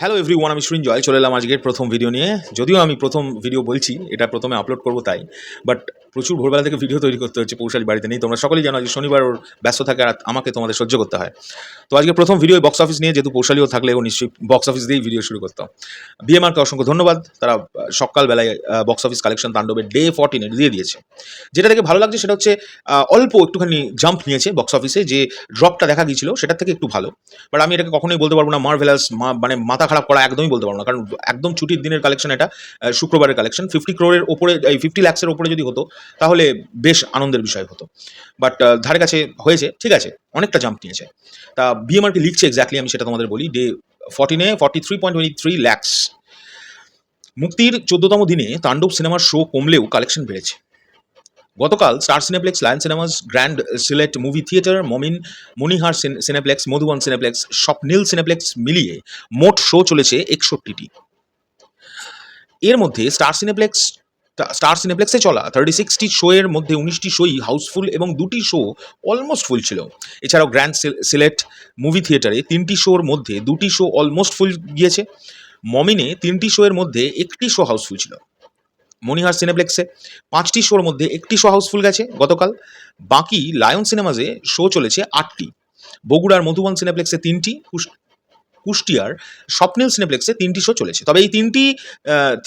Hello every one আমি সৃঞ্জয় চলে এলাম আজকের প্রথম ভিডিও নিয়ে। যদিও আমি প্রথম ভিডিও বলছি, এটা প্রথমে আপলোড করব তাই। বাট প্রচুর ভোরবেলা থেকে ভিডিও তৈরি করতে হচ্ছে পৌশালী বাড়িতে নেই। তোমরা সকলেই জানো যে শনিবার ওর ব্যস্ত থাকে আর আমাকে তোমাদের সহ্য করতে হয়। তো আজকে প্রথম ভিডিও বক্স অফিস নিয়ে, যেহেতু পৌশালীও থাকলে ও নিশ্চয়ই বক্স অফিস দিয়েই ভিডিও শুরু করতো। বিএমআরকে অসংখ্য ধন্যবাদ। তারা সকালবেলায় বক্স অফিস কালেকশন তাণ্ডবের ডে ফর্টিনে দিয়ে দিয়েছে। যেটা দেখে ভালো লাগছে সেটা হচ্ছে অল্প একটুখানি জাম্প নিয়েছে বক্স অফিসে যে ড্রপটা দেখা গিয়েছিল, সেটার থেকে একটু ভালো। বাট আমি এটাকে কখনোই বলতে পারব না মার্ভেলাস মানে মাথা খারাপ করা একদমই বলতে পারব না। কারণ একদম ছুটির দিনের কালেকশন এটা শুক্রবারের কালেকশন ফিফটি ক্রোরের ওপরে, এই ফিফটি ল্যাক্সের ওপরে যদি হতো, তাহলে বেশ আনন্দের বিষয় হতো। বাট ধারে কাছে হয়েছে, ঠিক আছে, অনেকটা জাম্প নিয়েছে। তা বিএমআর কি লিখছে এক্স্যাক্টলি আমি সেটা তোমাদের বলি day ফর্টিনে forty three point twenty three lakhs মুক্তির চোদ্দতম দিনে তাণ্ডব সিনেমার শো কমলেও কালেকশন বেড়েছে। গতকাল Star Cineplex, Lion Cinemas, grand Sylhet movie theatre, Momin Monihar scene- Cineplex, Madhuban Cineplex, Swapnil Cineplex মিলিয়ে মোট শো চলেছে একষট্টিটি। এর মধ্যে স্টার সিনেপ্লেক্স স্টার সিনেপ্লেক্সে চলা থার্টি সিক্সটি শো এর মধ্যে উনিশটি শোই হাউসফুল এবং দুটি শো অলমোস্ট ফুল ছিল। এছাড়াও গ্র্যান্ড সিল- সিলেট মুভি থিয়েটারে তিনটি শোর মধ্যে দুটি শো অলমোস্ট ফুল গিয়েছে। মমিনে তিনটি শো এর মধ্যে একটি শো হাউসফুল ছিল। মনিহার সিনেপ্লেক্সে। পাঁচটি শোর মধ্যে একটি শো হাউসফুল গেছে গতকাল। বাকি লায়ন সিনেমাজে শো চলেছে আটটি। বগুড়ার মধুবন সিনেপ্লেক্সে তিনটি কুষ্টিয়ার স্বপ্নিল সিনেপ্লেক্সে তিনটি শো চলেছে। তবে এই তিনটি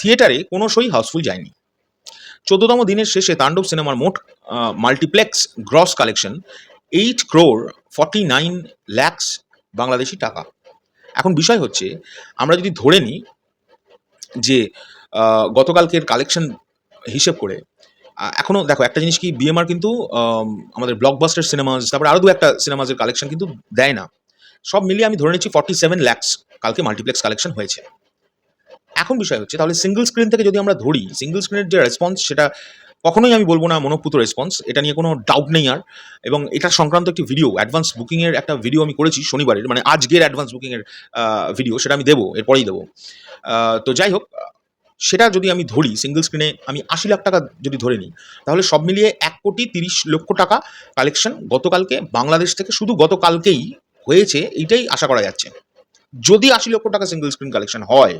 থিয়েটারে কোনো শোই হাউসফুল যায়নি। চোদ্দতম দিনের শেষে তাণ্ডব সিনেমার মোট multiplex gross collection, eight crore forty nine lakhs Bangladeshi টাকা। এখন বিষয় হচ্ছে, আমরা যদি ধরে নিই যে গতকালকের কালেকশন হিসেব করে। এখনও দেখো একটা জিনিস কি বিএমআর কিন্তু আম, আমাদের ব্লকবাস্টার সিনেমাস তারপরে আরও দু একটা সিনেমাসের কালেকশন কিন্তু দেয় না। সব মিলিয়ে আমি ধরে নিচ্ছি ফর্টি সেভেন ল্যাক্স কালকে মাল্টিপ্লেক্স কালেকশন হয়েছে। এখন বিষয় হচ্ছে তাহলে সিঙ্গেল স্ক্রিন থেকে যদি আমরা ধরি সিঙ্গেল স্ক্রিনের যে রেসপন্স সেটা কখনোই আমি বলব না মনোপুত রেসপন্স এটা নিয়ে কোনো ডাউট নেই আর। এবং এটা সংক্রান্ত একটি ভিডিও অ্যাডভান্স বুকিংয়ের একটা ভিডিও আমি করেছি শনিবারের মানে আজকের অ্যাডভান্স বুকিংয়ের ভিডিও সেটা আমি দেবো এরপরেই দেবো। তো যাই হোক সেটা যদি আমি ধরি সিঙ্গেল স্ক্রিনে আমি আশি লাখ টাকা যদি ধরে নিই, তাহলে সব মিলিয়ে এক কোটি তিরিশ লক্ষ টাকা কালেকশন গতকালকে বাংলাদেশ থেকে শুধু গতকালকেই হয়েছে, এইটাই আশা করা যাচ্ছে। যদি আশি লক্ষ টাকা সিঙ্গেল স্ক্রিন কালেকশন হয়,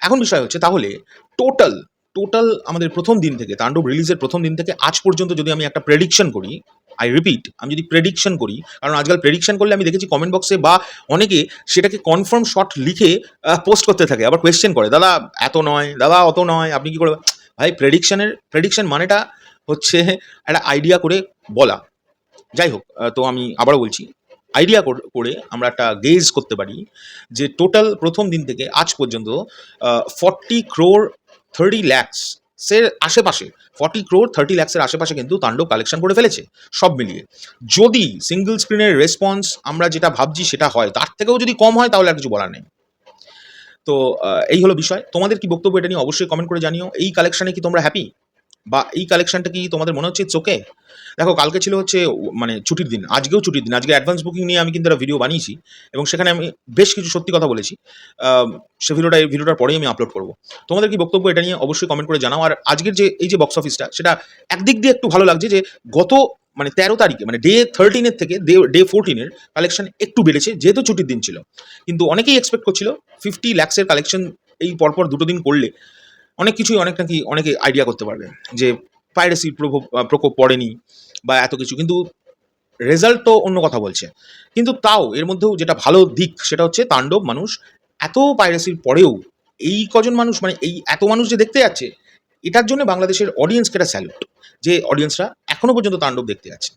এখন বিষয় হচ্ছে তাহলে টোটাল টোটাল আমাদের প্রথম দিন থেকে, তাণ্ডব রিলিজের প্রথম দিন থেকে আজ পর্যন্ত যদি আমি একটা প্রেডিকশন করি আই রিপিট আমি যদি প্রেডিকশন করি, কারণ আজকাল প্রেডিকশন করলে আমি দেখেছি কমেন্ট বক্সে বা অনেকে সেটাকে কনফার্ম শট লিখে পোস্ট করতে থাকে, আবার কোয়েশ্চেন করে, দাদা, এত নয়, দাদা, অত নয়, আপনি কি করে ভাই প্রেডিকশনের প্রেডিকশন মানেটা হচ্ছে একটা আইডিয়া করে বলা। যাই হোক তো আমি আবারও বলছি আইডিয়া করে আমরা একটা গেজ করতে পারি যে টোটাল প্রথম দিন থেকে আজ পর্যন্ত ফর্টি ক্রোর থার্টি ল্যাক্স এর আশেপাশে ফর্টি ক্রোর থার্টি ল্যাক্সের আশেপাশে কিন্তু তাণ্ডব কালেকশন করে ফেলেছে, সব মিলিয়ে। যদি সিঙ্গল স্ক্রিনের রেসপন্স আমরা যেটা ভাবছি সেটা হয়, তার থেকেও যদি কম হয় তাহলে আর কিছু বলার নেই। তো এই হলো বিষয়। তোমাদের কি বক্তব্য এটা নিয়ে অবশ্যই কমেন্ট করে জানিও। এই কালেকশানে কি তোমরা হ্যাপি বা এই কালেকশনটা কি তোমাদের মনে হচ্ছে চোখে দেখো, কালকে ছিল হচ্ছে মানে ছুটির দিন, আজকেও ছুটির দিন, আজকে অ্যাডভান্স বুকিং নিয়ে আমি কিন্তু একটা ভিডিও বানিয়েছি এবং সেখানে আমি বেশ কিছু সত্যি কথা বলেছি। সে ভিডিওটা এই ভিডিওটার পরেই আমি আপলোড করব। তোমাদের কি বক্তব্য এটা নিয়ে অবশ্যই কমেন্ট করে জানাও। আর আজকের যে, এই যে বক্স অফিসটা সেটা একদিক দিয়ে একটু ভালো লাগছে যে, গত মানে তেরো তারিখে মানে ডে থার্টিনের থেকে ডে ডে ফোরটিনের কালেকশন একটু বেড়েছে, যেহেতু ছুটির দিন ছিল। কিন্তু অনেকেই এক্সপেক্ট করছিল ফিফটি ল্যাক্সের কালেকশন এই পরপর দুটো দিন করলে। অনেক কিছুই অনেক নাকি অনেকে আইডিয়া করতে পারবে যে পাইরেসির প্রকোপ পড়েনি বা এত কিছু। কিন্তু রেজাল্ট তো অন্য কথা বলছে। কিন্তু তাও এর মধ্যেও যেটা ভালো দিক সেটা হচ্ছে তাণ্ডব মানুষ এত পাইরেসির পরেও এই কজন মানুষ মানে এই এত মানুষ যে দেখতে যাচ্ছে, এটার জন্য বাংলাদেশের অডিয়েন্সকে একটা স্যালুট যে অডিয়েন্সরা এখনও পর্যন্ত তাণ্ডব দেখতে যাচ্ছে।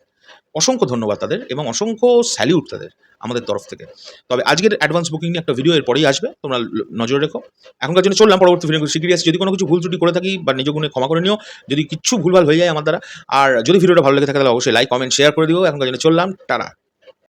অসংখ্য ধন্যবাদ তাদের এবং অসংখ্য স্যালিউট তাদের আমাদের তরফ থেকে। তবে আজকের অ্যাডভান্স বুকিং নিয়ে একটা ভিডিও এর পরেই আসবে, তোমরা নজর রেখো। এখনকার জন্য চললাম, পরবর্তী ভিডিও শিগগিরি আসি। যদি কোনো কিছু ভুল ত্রুটি করে থাকি বা নিজ গুণে ক্ষমা করে নিও, যদি কিছু ভুলভাল হয়ে যায় আমার দ্বারা, আর যদি ভিডিওটা ভালো লেগে থাকে তাহলে অবশ্যই লাইক কমেন্ট শেয়ার করে দিও। এখনকার জন্য চললাম, টাটা।